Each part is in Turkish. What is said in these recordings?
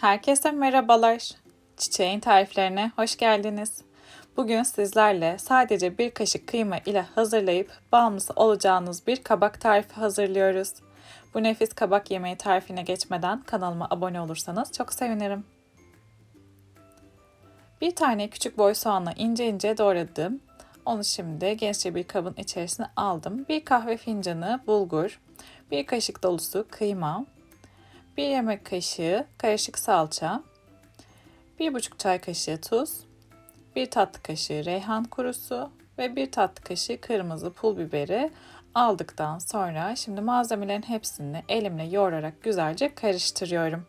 Herkese merhabalar. Çiçeğin tariflerine hoş geldiniz. Bugün sizlerle sadece bir kaşık kıyma ile hazırlayıp bağımlısı olacağınız bir kabak tarifi hazırlıyoruz. Bu nefis kabak yemeği tarifine geçmeden kanalıma abone olursanız çok sevinirim. Bir tane küçük boy soğanla ince ince doğradım. Onu şimdi genççe bir kabın içerisine aldım. Bir kahve fincanı bulgur, bir kaşık dolusu kıyma, 1 yemek kaşığı karışık salça, 1,5 çay kaşığı tuz, 1 tatlı kaşığı reyhan kurusu ve 1 tatlı kaşığı kırmızı pul biberi aldıktan sonra şimdi malzemelerin hepsini elimle yoğurarak güzelce karıştırıyorum.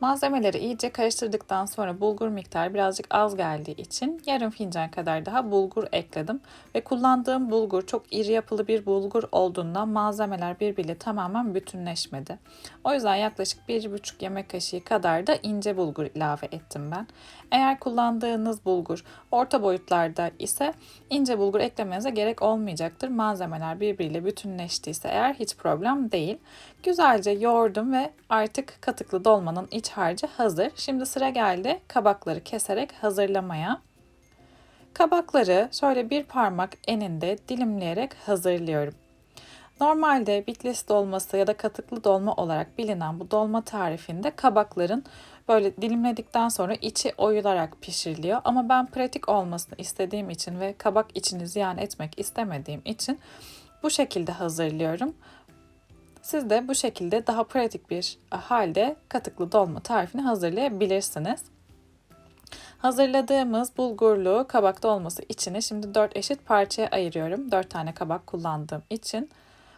Malzemeleri iyice karıştırdıktan sonra bulgur miktarı birazcık az geldiği için yarım fincan kadar daha bulgur ekledim. Ve kullandığım bulgur çok iri yapılı bir bulgur olduğundan malzemeler birbiriyle tamamen bütünleşmedi. O yüzden yaklaşık 1,5 yemek kaşığı kadar da ince bulgur ilave ettim ben. Eğer kullandığınız bulgur orta boyutlarda ise ince bulgur eklemenize gerek olmayacaktır. Malzemeler birbiriyle bütünleştiyse eğer hiç problem değil. Güzelce yoğurdum ve artık katıklı dolmanın iç harcı hazır. Şimdi sıra geldi kabakları keserek hazırlamaya. Kabakları şöyle bir parmak eninde dilimleyerek hazırlıyorum. Normalde bitlis dolması ya da katıklı dolma olarak bilinen bu dolma tarifinde kabakların böyle dilimledikten sonra içi oyularak pişiriliyor. Ama ben pratik olmasını istediğim için ve kabak içini ziyan etmek istemediğim için bu şekilde hazırlıyorum. Siz de bu şekilde daha pratik bir halde katıklı dolma tarifini hazırlayabilirsiniz. Hazırladığımız bulgurlu kabak dolması içini şimdi 4 eşit parçaya ayırıyorum. 4 tane kabak kullandığım için.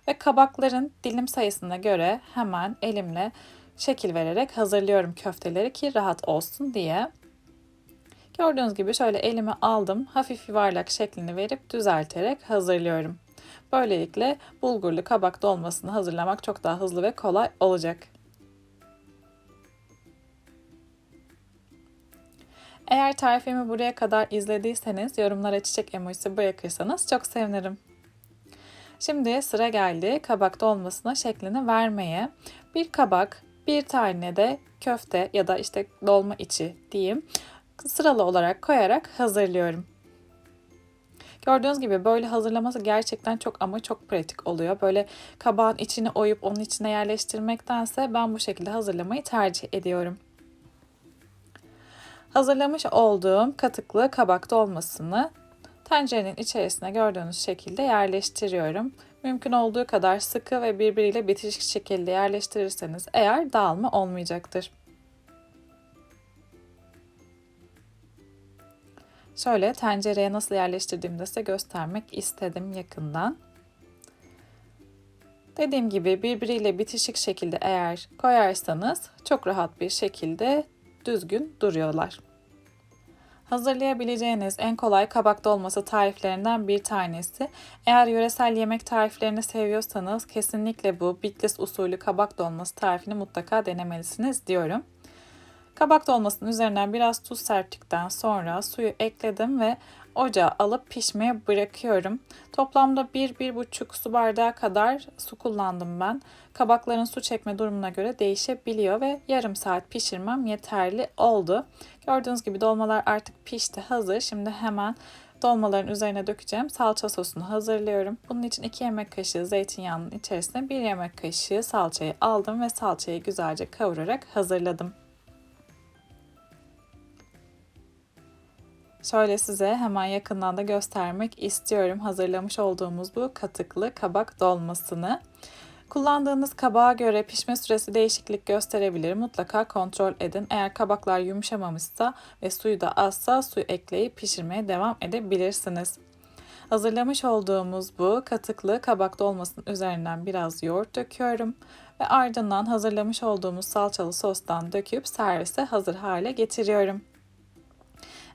Ve kabakların dilim sayısına göre hemen elimle şekil vererek hazırlıyorum köfteleri ki rahat olsun diye. Gördüğünüz gibi şöyle elime aldım. Hafif yuvarlak şeklini verip düzelterek hazırlıyorum. Böylelikle bulgurlu kabak dolmasını hazırlamak çok daha hızlı ve kolay olacak. Eğer tarifimi buraya kadar izlediyseniz yorumlara çiçek emojisi bırakırsanız çok sevinirim. Şimdi sıra geldi kabak dolmasına şeklini vermeye. Bir kabak, bir tane de köfte ya da işte dolma içi diyeyim sıralı olarak koyarak hazırlıyorum. Gördüğünüz gibi böyle hazırlaması gerçekten çok ama çok pratik oluyor. Böyle kabağın içini oyup onun içine yerleştirmektense ben bu şekilde hazırlamayı tercih ediyorum. Hazırlamış olduğum katıklı kabak dolmasını tencerenin içerisine gördüğünüz şekilde yerleştiriyorum. Mümkün olduğu kadar sıkı ve birbiriyle bitişik şekilde yerleştirirseniz eğer dağılma olmayacaktır. Şöyle tencereye nasıl yerleştirdiğimi de size göstermek istedim yakından. Dediğim gibi birbiriyle bitişik şekilde eğer koyarsanız çok rahat bir şekilde düzgün duruyorlar. Hazırlayabileceğiniz en kolay kabak dolması tariflerinden bir tanesi. Eğer yöresel yemek tariflerini seviyorsanız kesinlikle bu Bitlis usulü kabak dolması tarifini mutlaka denemelisiniz diyorum. Kabak dolmasının üzerinden biraz tuz serptikten sonra suyu ekledim ve ocağa alıp pişmeye bırakıyorum. Toplamda 1-1,5 su bardağı kadar su kullandım ben. Kabakların su çekme durumuna göre değişebiliyor ve yarım saat pişirmem yeterli oldu. Gördüğünüz gibi dolmalar artık pişti hazır. Şimdi hemen dolmaların üzerine dökeceğim salça sosunu hazırlıyorum. Bunun için 2 yemek kaşığı zeytinyağının içerisine 1 yemek kaşığı salçayı aldım ve salçayı güzelce kavurarak hazırladım. Şöyle size hemen yakından da göstermek istiyorum hazırlamış olduğumuz bu katıklı kabak dolmasını. Kullandığınız kabağa göre pişme süresi değişiklik gösterebilir. Mutlaka kontrol edin. Eğer kabaklar yumuşamamışsa ve suyu da azsa su ekleyip pişirmeye devam edebilirsiniz. Hazırlamış olduğumuz bu katıklı kabak dolmasının üzerinden biraz yoğurt döküyorum ve ardından hazırlamış olduğumuz salçalı sostan döküp servise hazır hale getiriyorum.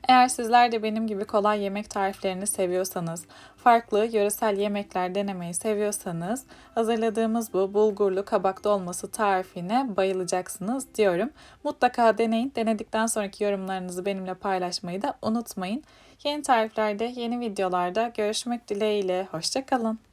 Eğer sizler de benim gibi kolay yemek tariflerini seviyorsanız, farklı yöresel yemekler denemeyi seviyorsanız hazırladığımız bu bulgurlu kabak dolması tarifine bayılacaksınız diyorum. Mutlaka deneyin. Denedikten sonraki yorumlarınızı benimle paylaşmayı da unutmayın. Yeni tariflerde, yeni videolarda görüşmek dileğiyle. Hoşçakalın.